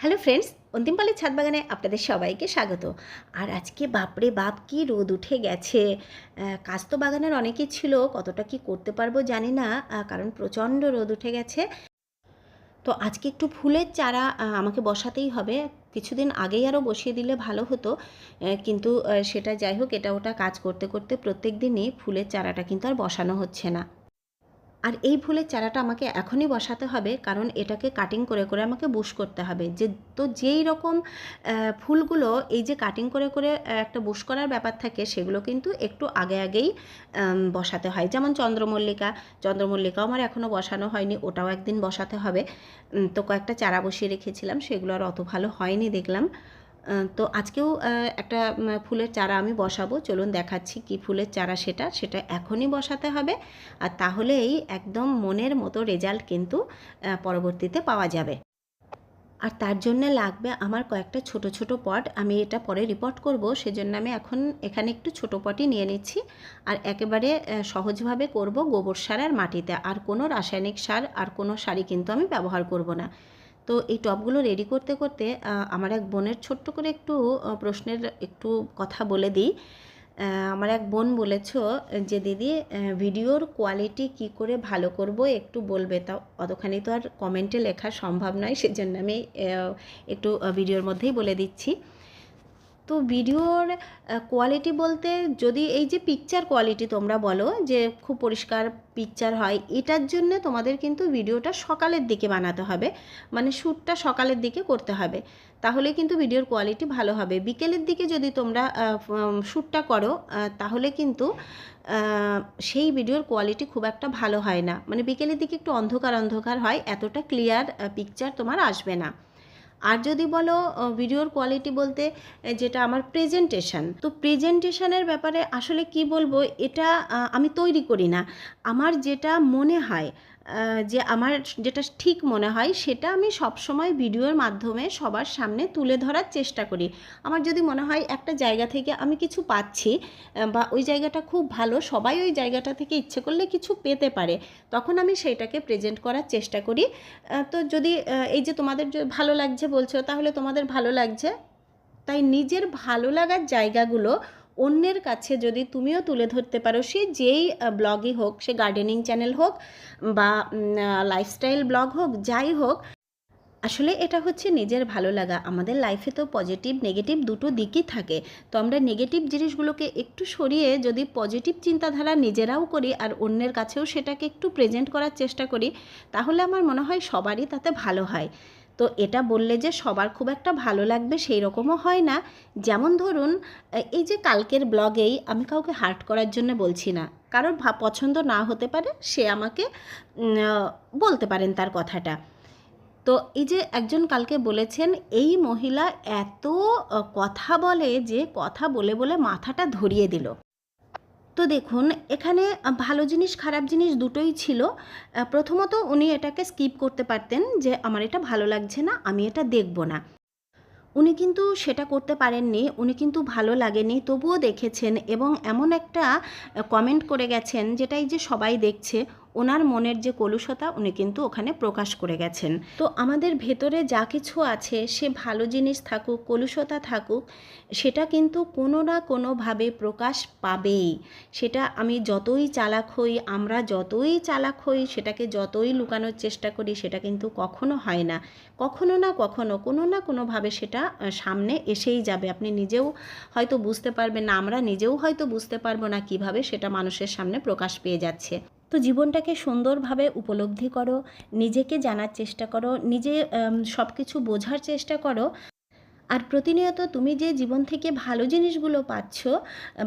Hello friends, অন্তিমপালের ছাদ বাগানে আপনাদের সবাইকে স্বাগত। আর আজকে বাপরে বাপ কি রোদ উঠে গেছে। কাজ তো বাগানের অনেকই ছিল, কতটা কি করতে পারব জানি না কারণ প্রচণ্ড রোদ উঠে গেছে। তো আজকে একটু ফুলের চারা আমাকে বসাতেই হবে। কিছুদিন আগেই আরও বসিয়ে দিলে ভালো হতো কিন্তু সেটা যাই হোক, এটা ওটা কাজ করতে করতে প্রত্যেক দিনই ফুলের চারাটা কিন্তু আর বসানো হচ্ছে না। আর এই ফুলের চারাটা আমাকে এখনই বসাতে হবে, কারণ এটাকে কাটিং করে করে আমাকে বুশ করতে হবে। যে, তো যেই রকম ফুলগুলো এই যে কাটিং করে করে একটা বুশ করার ব্যাপার থাকে, সেগুলো কিন্তু একটু আগে আগেই বসাতে হয়। যেমন চন্দ্রমল্লিকা, চন্দ্রমল্লিকাও আমার এখনও বসানো হয়নি, ওটাও একদিন বসাতে হবে। তো কয়েকটা চারা বসিয়ে রেখেছিলাম, সেগুলো আর অত ভালো হয়নি দেখলাম। তো আজকেও একটা ফুলের চারা আমি বসাবো। চলুন দেখাচ্ছি কি ফুলের চারা সেটা সেটা এখনই বসাতে হবে। আর তাহলেই একদম মনের মতো রেজাল্ট কিন্তু পরবর্তীতে পাওয়া যাবে। আর তার জন্য লাগবে আমার কয়েকটা ছোট ছোট পট। আমি এটা পরে রিপোর্ট করব, সেজন্য আমি এখন এখানে একটু ছোট পটই নিয়ে নিচ্ছি। আর একেবারে সহজভাবে করব গোবর সার আর মাটিতে। আর কোনো রাসায়নিক সার আর কোনো সারই কিন্তু আমি ব্যবহার করব না। তো এই টপগুলো রেডি করতে করতে আমার এক বোনের ছোট্ট করে একটু প্রশ্নের একটু কথা বলে দিই। আমার এক বোন বলেছ যে, দিদি ভিডিওর কোয়ালিটি কি করে ভালো করব একটু বলবে তাও অতখানি তো আর কমেন্টে লেখা সম্ভব নয়, সেজন্য আমি একটু ভিডিওর মধ্যেই বলে দিচ্ছি। তো ভিডিওর কোয়ালিটি বলতে যদি এই যে পিকচার কোয়ালিটি তোমরা বলো যে খুব পরিষ্কার পিকচার হয়, এটার জন্য তোমাদের কিন্তু ভিডিওটা সকালের দিকে বানাতে হবে। মানে শ্যুটটা সকালের দিকে করতে হবে। তাহলে কিন্তু ভিডিওর কোয়ালিটি ভালো হবে। বিকেলের দিকে যদি তোমরা শ্যুটটা করো তাহলে কিন্তু সেই ভিডিওর কোয়ালিটি খুব একটা ভালো হয় না। মানে বিকেলের দিকে একটু অন্ধকার অন্ধকার হয়, এতটা ক্লিয়ার পিকচার তোমার আসবে না। আর যদি বলো ভিডিওর কোয়ালিটি বলতে যেটা আমার প্রেজেন্টেশন তো প্রেজেন্টেশনের ব্যাপারে আসলে কি বলব, এটা আমি তৈরি করি না। আমার যেটা মনে হয় যে আমার যেটা ঠিক মনে হয় সেটা আমি সবসময় ভিডিওর মাধ্যমে সবার সামনে তুলে ধরার চেষ্টা করি। আমার যদি মনে হয় একটা জায়গা থেকে আমি কিছু পাচ্ছি বা ওই জায়গাটা খুব ভালো, সবাই ওই জায়গাটা থেকে ইচ্ছে করলে কিছু পেতে পারে, তখন আমি সেটাকে প্রেজেন্ট করার চেষ্টা করি। তো যদি এই যে তোমাদের ভালো লাগছে বলছো, তাহলে তোমাদের ভালো লাগছে। তাই নিজের ভালো লাগার জায়গাগুলো অন্যের কাছে যদি তুমিও তুলে ধরতে পারো, সে যেই ব্লগই হোক, সে গার্ডেনিং চ্যানেল হোক বা লাইফস্টাইল ব্লগ হোক, যাই হোক, আসলে এটা হচ্ছে নিজের ভালো লাগা। আমাদের লাইফে তো পজিটিভ নেগেটিভ দুটো দিকই থাকে। তো আমরা নেগেটিভ জিনিসগুলোকে একটু সরিয়ে যদি পজিটিভ চিন্তাধারা নিজেরাও করি আর অন্যের কাছেও সেটাকে একটু প্রেজেন্ট করার চেষ্টা করি, তাহলে আমার মনে হয় সবারই তাতে ভালো হয়। তো এটা বললে যে সবার খুব একটা ভালো লাগবে সেই রকমও হয় না। যেমন ধরুন এই যে কালকের ব্লগেই আমি কাউকে হার্ট করার জন্য বলছি না। কারোর পছন্দ না হতে পারে, সে আমাকে বলতে পারেন তার কথাটা। তো এই যে একজন কালকে বলেছেন, এই মহিলা এত কথা বলে যে কথা বলে বলে মাথাটা ধরিয়ে দিল। তো দেখুন, এখানে ভালো জিনিস, খারাপ জিনিস দুটোই ছিল। প্রথমত উনি এটাকে স্কিপ করতে পারতেন যে, আমার এটা ভালো লাগছে না, আমি এটা দেখব না। উনি কিন্তু সেটা করতে পারেননি, উনি কিন্তু ভালো লাগেনি, তবুও দেখেছেন এবং এমন একটা কমেন্ট করে গেছেন, যেটাই যে সবাই দেখছে। ওনার মনের যে কলুষতা, উনি কিন্তু ওখানে প্রকাশ করে গেছেন। তো আমাদের ভেতরে যা কিছু আছে, সে ভালো জিনিস থাকুক, কলুষতা থাকুক, সেটা কিন্তু কোনো না কোনোভাবে প্রকাশ পাবেই। সেটা আমি যতই চালাক হই, আমরা যতই চালাক হই, সেটাকে যতই লুকানোর চেষ্টা করি, সেটা কিন্তু কখনো হয় না। কখনো না কখনো, কোনো না কোনোভাবে সেটা সামনে এসেই যাবে। আপনি নিজেও হয়তো বুঝতে পারবেন না, আমরা নিজেও হয়তো বুঝতে পারব না কীভাবে সেটা মানুষের সামনে প্রকাশ পেয়ে যাচ্ছে। তো জীবনটাকে সুন্দরভাবে উপলব্ধি করো, নিজেকে জানার চেষ্টা করো, নিজে সব কিছু বোঝার চেষ্টা করো। আর প্রতিনিয়ত তুমি যে জীবন থেকে ভালো জিনিসগুলো পাচ্ছ,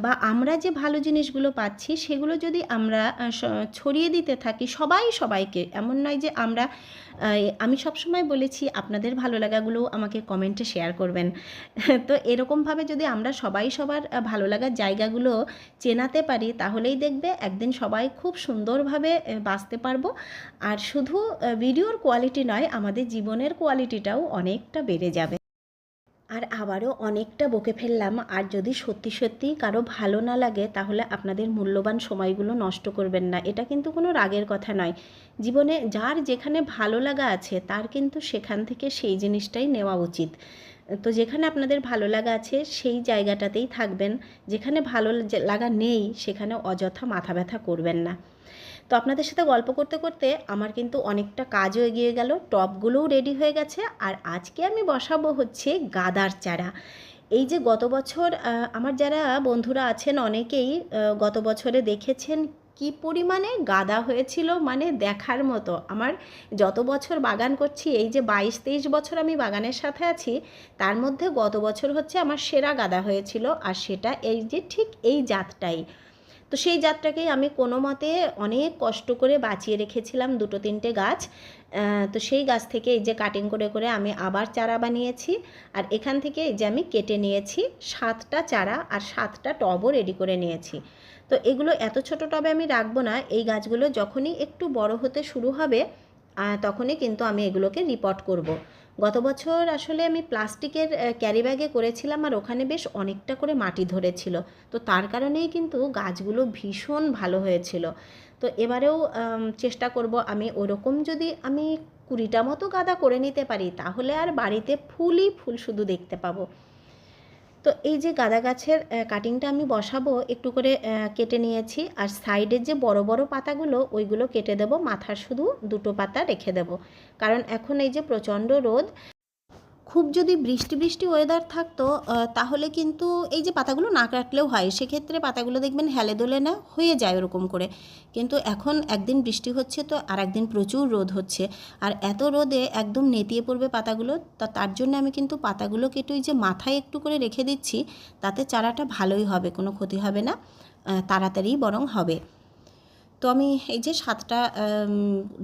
বা আমরা যে ভালো জিনিসগুলো পাচ্ছি, সেগুলো যদি আমরা ছড়িয়ে দিতে থাকি, সবাই সবাইকে, এমন নয় যে আমরা আমি সবসময় বলেছি আপনাদের ভালো লাগাগুলো আমাকে কমেন্টে শেয়ার করবেন। তো এরকমভাবে যদি আমরা সবাই সবার ভালো লাগার জায়গাগুলো চেনাতে পারি, তাহলেই দেখবে একদিন সবাই খুব সুন্দরভাবে বাঁচতে পারব। আর শুধু ভিডিওর কোয়ালিটি নয়, আমাদের জীবনের কোয়ালিটিটাও অনেকটা বেড়ে যাবে। আর আবারও অনেকটা বকে ফেললাম। আর যদি সত্যি সত্যি কারও ভালো না লাগে, তাহলে আপনাদের মূল্যবান সময়গুলো নষ্ট করবেন না। এটা কিন্তু কোনো রাগের কথা নয়। জীবনে যার যেখানে ভালো লাগা আছে, তার কিন্তু সেখান থেকে সেই জিনিসটাই নেওয়া উচিত। তো যেখানে আপনাদের ভালো লাগা আছে, সেই জায়গাটাতেই থাকবেন। যেখানে ভালো লাগা নেই, সেখানে অযথা মাথা ব্যথা করবেন না। তো আপনাদের সাথে গল্প করতে করতে আমার কিন্তু অনেকটা কাজও এগিয়ে গেল, টপগুলোও রেডি হয়ে গেছে, আর আজকে আমি বসাবো হচ্ছে গাদার চারা। এই যে গত বছর আমার যারা বন্ধুরা আছেন অনেকেই গত বছরে দেখেছেন কি পরিমাণে গাদা হয়েছিল মানে দেখার মতো। আমার যত বছর বাগান করছি, এই যে বাইশ তেইশ বছর আমি বাগানের সাথে আছি, তার মধ্যে গত বছর হচ্ছে আমার সেরা গাদা হয়েছিল, আর সেটা এই যে ঠিক এই জাতটাই। তো সেই জাতটাকেই আমি কোনো মতে অনেক কষ্ট করে বাঁচিয়ে রেখেছিলাম দুটো তিনটে গাছ তো সেই গাছ থেকে এই যে কাটিং করে করে আমি আবার চারা বানিয়েছি আর এখান থেকে এই যে আমি কেটে নিয়েছি সাতটা চারা আর সাতটা টবও রেডি করে নিয়েছি তো এগুলো এত ছোট টবে আমি রাখব না, এই গাছগুলো যখনই একটু বড় হতে শুরু হবে তখনই কিন্তু আমি এগুলোকে রিপোর্ট করব। গত বছর আসলে আমি প্লাস্টিকের ক্যারি ব্যাগে করেছিলাম আর ওখানে বেশ অনেকটা করে মাটি ধরেছিল। তো তার কারণেই কিন্তু গাছগুলো ভীষণ ভালো হয়েছিল। তো এবারেও চেষ্টা করব আমি ওরকম যদি আমি কুড়িটা মতো গাদা করে নিতে পারি, তাহলে আর বাড়িতে ফুলই ফুল শুধু দেখতে পাবো। তো এই যে গাঁদা গাছের কাটিংটা আমি বসাবো, একটু করে কেটে নিয়েছি। আর সাইডের যে বড় বড় পাতাগুলো, ওইগুলো কেটে দেব। মাথার শুধু দুটো পাতা রেখে দেব। কারণ এখন এই যে প্রচণ্ড রোদ খুব যদি বৃষ্টি বৃষ্টি ওয়েদার থাকতো তাহলে কিন্তু এই যে পাতাগুলো না কাটলেও হয়, সেক্ষেত্রে পাতাগুলো দেখবেন হেলে দোলে না, হয়ে যায় ওরকম করে। কিন্তু এখন একদিন বৃষ্টি হচ্ছে তো আর একদিন প্রচুর রোদ হচ্ছে। আর এত রোদে একদম নেতিয়ে পড়বে পাতাগুলো, তা তার জন্য আমি কিন্তু পাতাগুলো কেটে ওই যে মাথায় একটু করে রেখে দিচ্ছি, তাতে চারাটা ভালোই হবে, কোনো ক্ষতি হবে না তাড়াতাড়ি বরং হবে। তো আমি এই যে সাতটা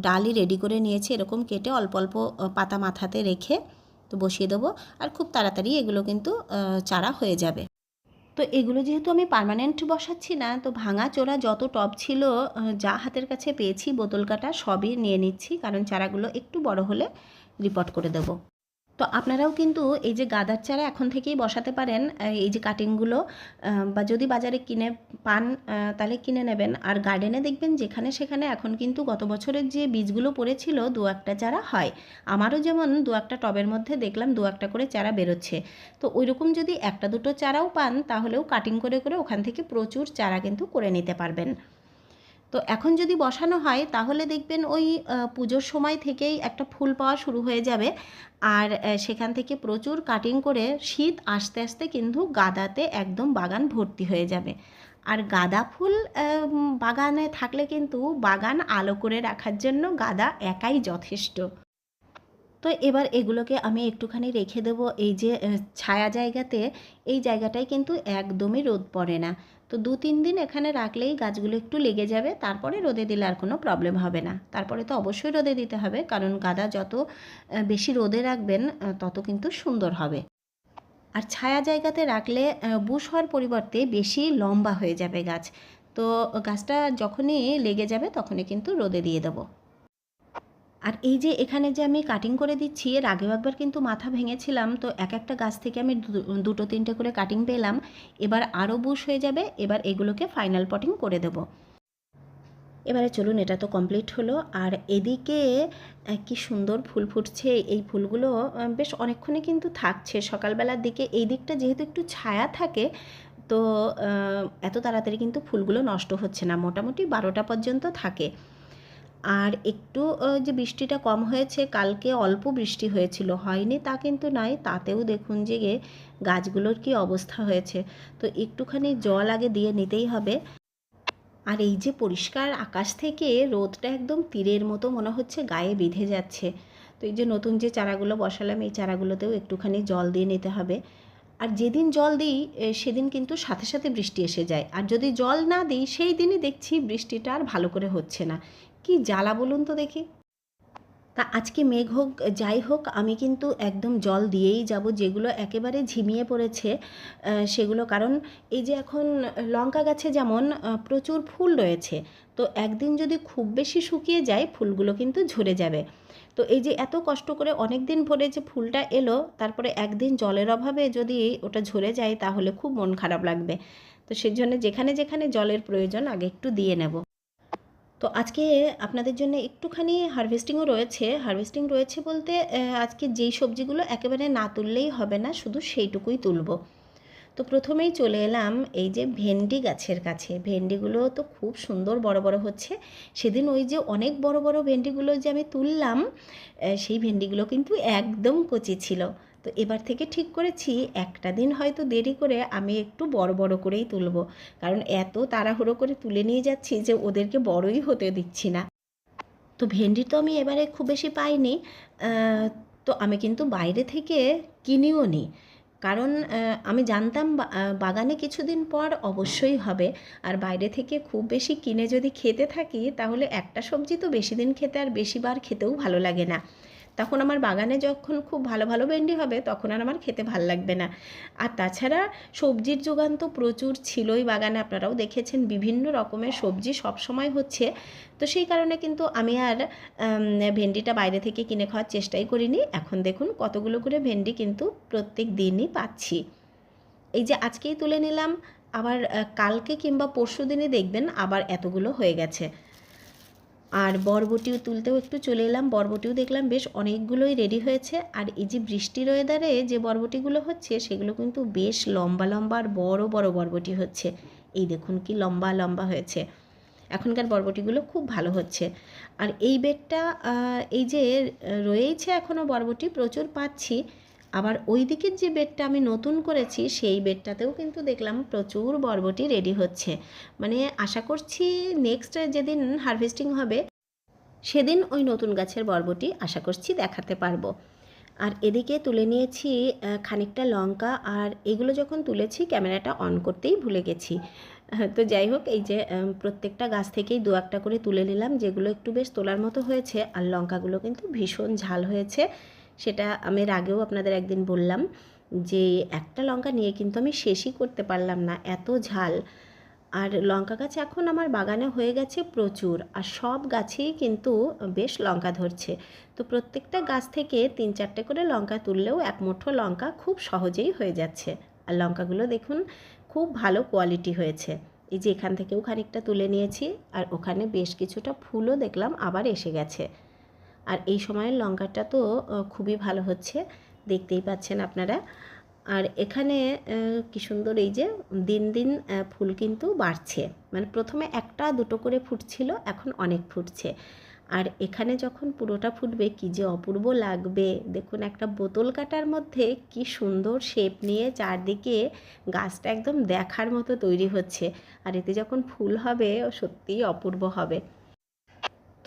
ডালই রেডি করে নিয়েছি, এরকম কেটে অল্প অল্প পাতা মাথাতে রেখে তো বসিয়ে দেবো আর খুব তাড়াতাড়ি এগুলো কিন্তু চারা হয়ে যাবে। তো এগুলো যেহেতু আমি পারমানেন্ট বসাচ্ছি না, তো ভাঙা চোরা যত টব ছিল যা হাতের কাছে পেয়েছি, বোতল কাটা সবই নিয়ে নিচ্ছি, কারণ চারাগুলো একটু বড় হলে রিপোর্ট করে দেবো। তো আপনারাও কিন্তু এই যে গাদার চারা এখন থেকেই বসাতে পারেন এই যে কাটিংগুলো বা যদি বাজারে কিনে পান তাহলে কিনে নেবেন। আর গার্ডেনে দেখবেন যেখানে সেখানে এখন কিন্তু গত বছরের যে বীজগুলো পড়েছিল দু একটা চারা হয়। আমারও যেমন দু একটা টবের মধ্যে দেখলাম দু একটা করে চারা বেরোচ্ছে। তো ওই রকম যদি একটা দুটো চারাও পান, তাহলেও কাটিং করে করে ওখান থেকে প্রচুর চারা কিন্তু করে নিতে পারবেন। তো এখন যদি বসানো হয়, তাহলে দেখবেন ওই পুজোর সময় থেকেই একটা ফুল পাওয়া শুরু হয়ে যাবে। আর সেখান থেকে প্রচুর কাটিং করে শীত আস্তে আস্তে কিন্তু গাদাতে একদম বাগান ভর্তি হয়ে যাবে। আর গাঁদা ফুল বাগানে থাকলে কিন্তু বাগান আলো করে রাখার জন্য গাঁদা একাই যথেষ্ট। তো এবার এগুলোকে আমি একটুখানি রেখে দেবো। এই যে ছায়া জায়গাতে, এই জায়গাটায় কিন্তু একদমই রোদ পড়ে না। তো দু তিন দিন এখানে রাখলেই গাছগুলো একটু লেগে যাবে, তারপরে রোদে দিলে আর কোনো প্রবলেম হবে না। তারপরে তো অবশ্যই রোদে দিতে হবে, কারণ গাঁদা যত বেশি রোদে রাখবেন তত কিন্তু সুন্দর হবে। আর ছায়া জায়গাতে রাখলে বুশ হওয়ার পরিবর্তে বেশি লম্বা হয়ে যাবে গাছ। তো গাছটা যখনই লেগে যাবে, তখনই কিন্তু রোদে দিয়ে দেবো। আর এই যে এখানে যে আমি কাটিং করে দিচ্ছি, এর আগেও একবার কিন্তু মাথা ভেঙেছিলাম, তো এক একটা গাছ থেকে আমি দুটো, তিনটে করে কাটিং পেলাম। এবার আরও বুশ হয়ে যাবে, এবার এগুলোকে ফাইনাল পটিং করে দেবো। এবারে চলুন, এটা তো কমপ্লিট হলো। আর এদিকে কি সুন্দর ফুল ফুটছে। এই ফুলগুলো বেশ অনেকক্ষণই কিন্তু থাকছে। সকালবেলার দিকে এই দিকটা যেহেতু একটু ছায়া থাকে, তো এত তাড়াতাড়ি কিন্তু ফুলগুলো নষ্ট হচ্ছে না। মোটামুটি বারোটা পর্যন্ত থাকে। আর একটু যে বৃষ্টিটা কম হয়েছে, কালকে অল্প বৃষ্টি হয়েছিল, হয়নি তা কিন্তু নয়, তাতেও দেখুন যে গাছগুলোর কি অবস্থা হয়েছে। তো একটুখানি জল আগে দিয়ে নিতেই হবে। আর এই যে পরিষ্কার আকাশ থেকে রোদটা একদম তীরের মতো মনে হচ্ছে গায়ে বিঁধে যাচ্ছে। তো এই যে নতুন যে চারাগুলো বসালাম, এই চারাগুলোতেও একটুখানি জল দিয়ে নিতে হবে। আর যেদিন জল দিই সেদিন কিন্তু সাথে সাথে বৃষ্টি এসে যায়। আর যদি জল না দিই, সেই দিনই দেখছি বৃষ্টিটা আর ভালো করে হচ্ছে না। কি জ্বালা বলুন তো দেখি। তা আজকে মেঘ হোক, যাই হোক, আমি কিন্তু একদম জল দিয়েই যাব, যেগুলো একেবারে ঝিমিয়ে পড়েছে সেগুলো। কারণ এই যে এখন লঙ্কা গাছে যেমন প্রচুর ফুল রয়েছে, তো একদিন যদি খুব বেশি শুকিয়ে যায়, ফুলগুলো কিন্তু ঝরে যাবে। তো এই যে এত কষ্ট করে অনেক দিন ভরে যে ফুলটা এলো, তারপরে একদিন জলের অভাবে যদি ওটা ঝরে যায়, তাহলে খুব মন খারাপ লাগবে। তো সেজন্য যেখানে যেখানে জলের প্রয়োজন, আগে একটু দিয়ে নেব। তো আজকে আপনাদের জন্য একটুখানি হারভেস্টিংও রয়েছে। হারভেস্টিং রয়েছে বলতে আজকে যেই সবজিগুলো একেবারে না তুললেই হবে না, শুধু সেইটুকুই তুলব। তো প্রথমেই চলে এলাম এই যে ভেন্ডি গাছের কাছে। ভেন্ডিগুলো তো খুব সুন্দর বড় বড় হচ্ছে। সেদিন ওই যে অনেক বড় বড় ভেন্ডিগুলো যে আমি তুললাম সেই ভেন্ডিগুলো কিন্তু একদম কচি ছিল। তো এবার থেকে ঠিক করেছি, একটা দিন হয়তো দেরি করে আমি একটু বড় বড় করেই তুলব। কারণ এত তাড়াহুড়ো করে তুলে নিয়ে যাচ্ছি যে ওদেরকে বড়ই হতে দিচ্ছি না। তো ভেন্ডি তো আমি এবারে খুব বেশি পাইনি তো আমি কিন্তু বাইরে থেকে কিনিও নিই কারণ আমি জানতাম বাগানে কিছুদিন পর অবশ্যই হবে। আর বাইরে থেকে খুব বেশি কিনে যদি খেতে থাকি, তাহলে একটা সবজি তো বেশি দিন খেতে আর বেশিবার খেতেও ভালো লাগে না। তখন আমার বাগানে যখন খুব ভালো ভালো ভেন্ডি হবে, তখন আর আমার খেতে ভালো লাগবে না। আর তাছাড়া সবজির যোগান তো প্রচুর ছিলই বাগানে, আপনারাও দেখেছেন বিভিন্ন রকমের সবজি সব সময় হচ্ছে। তো সেই কারণে কিন্তু আমি আর ভেন্ডিটা বাইরে থেকে কিনে খাওয়ার চেষ্টাই করিনি। এখন দেখুন কতগুলো করে ভেন্ডি কিন্তু প্রত্যেক দিনই পাচ্ছি। এই যে আজকেই তুলে নিলাম, আবার কালকে কিংবা পরশু দিনে দেখবেন আবার এতগুলো হয়ে গেছে। আর বরবটিও তুলতেও একটু চলে এলাম। বরবটিও দেখলাম বেশ অনেকগুলোই রেডি হয়েছে। আর এই যে বৃষ্টির ওয়েদারে যে বরবটিগুলো হচ্ছে সেগুলো কিন্তু বেশ লম্বা লম্বা আর বড় বড় বরবটি হচ্ছে। এই দেখুন কি লম্বা লম্বা হয়েছে। এখনকার বরবটিগুলো খুব ভালো হচ্ছে। আর এই বেডটা এই যে আহ, রয়েইছে এখনও বরবটি প্রচুর পাচ্ছি। আবার ওই দিকের যে বেডটা আমি নতুন করেছি, সেই বেডটাতেও কিন্তু দেখলাম প্রচুর বরবটি রেডি হচ্ছে। মানে আশা করছি নেক্সট যেদিন হারভেস্টিং হবে, সেদিন ওই নতুন গাছের বরবটি আশা করছি দেখাতে পারব। আর এদিকে তুলে নিয়েছি খানিকটা লঙ্কা, আর এগুলো যখন তুলেছি ক্যামেরাটা অন করতেই ভুলে গেছি। তো যাই হোক, এই যে প্রত্যেকটা গাছ থেকেই দু একটা করে তুলে নিলাম, যেগুলো একটু বেশ তোলার মতো হয়েছে, আর লঙ্কাগুলো কিন্তু ভীষণ ঝাল হয়েছে। সেটা আমি আগেও আপনাদের একদিন বললাম যে একটা লঙ্কা নিয়ে কিন্তু আমি শেষই করতে পারলাম না, এত ঝাল। আর লঙ্কা গাছ এখন আমার বাগানে হয়ে গেছে প্রচুর, আর সব গাছেই কিন্তু বেশ লঙ্কা ধরছে। তো প্রত্যেকটা গাছ থেকে তিন চারটে করে লঙ্কা তুললেও এক মুঠো লঙ্কা খুব সহজেই হয়ে যাচ্ছে। আর লঙ্কাগুলো দেখুন, খুব ভালো কোয়ালিটি হয়েছে। এই যে এখান থেকেও খানিকটা তুলে নিয়েছি, আর ওখানে বেশ কিছুটা ফুলও দেখলাম আবার এসে গেছে। আর এই সময়ের লঙ্কাটা তো খুবই ভালো হচ্ছে, দেখতেই পাচ্ছেন আপনারা। আর এখানে কি সুন্দর এই যে দিন দিন ফুল কিন্তু বাড়ছে। মানে প্রথমে একটা, দুটো করে ফুটছিল, এখন অনেক ফুটছে। আর এখানে যখন পুরোটা ফুটবে, কি যে অপূর্ব লাগবে। দেখুন, একটা বোতল কাটার মধ্যে কি সুন্দর শেপ নিয়ে চারদিকে গাছটা একদম দেখার মতো তৈরি হচ্ছে। আর এতে যখন ফুল হবে, সত্যিই অপূর্ব হবে।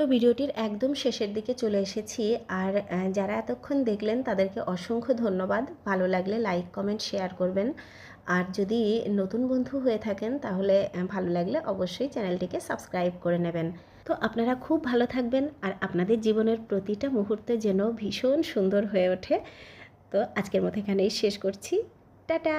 তো ভিডিওটির একদম শেষের দিকে চলে এসেছি। আর যারা এতক্ষণ দেখলেন তাদেরকে অসংখ্য ধন্যবাদ। ভালো লাগলে লাইক, কমেন্ট, শেয়ার করবেন। আর যদি নতুন বন্ধু হয়ে থাকেন তাহলে ভালো লাগলে অবশ্যই চ্যানেলটিকে সাবস্ক্রাইব করে নেবেন। তো আপনারা খুব ভালো থাকবেন আর আপনাদের জীবনের প্রতিটা মুহূর্তে যেন ভীষণ সুন্দর হয়ে ওঠে। তো আজকের মতো এখানেই শেষ করছি। টাটা!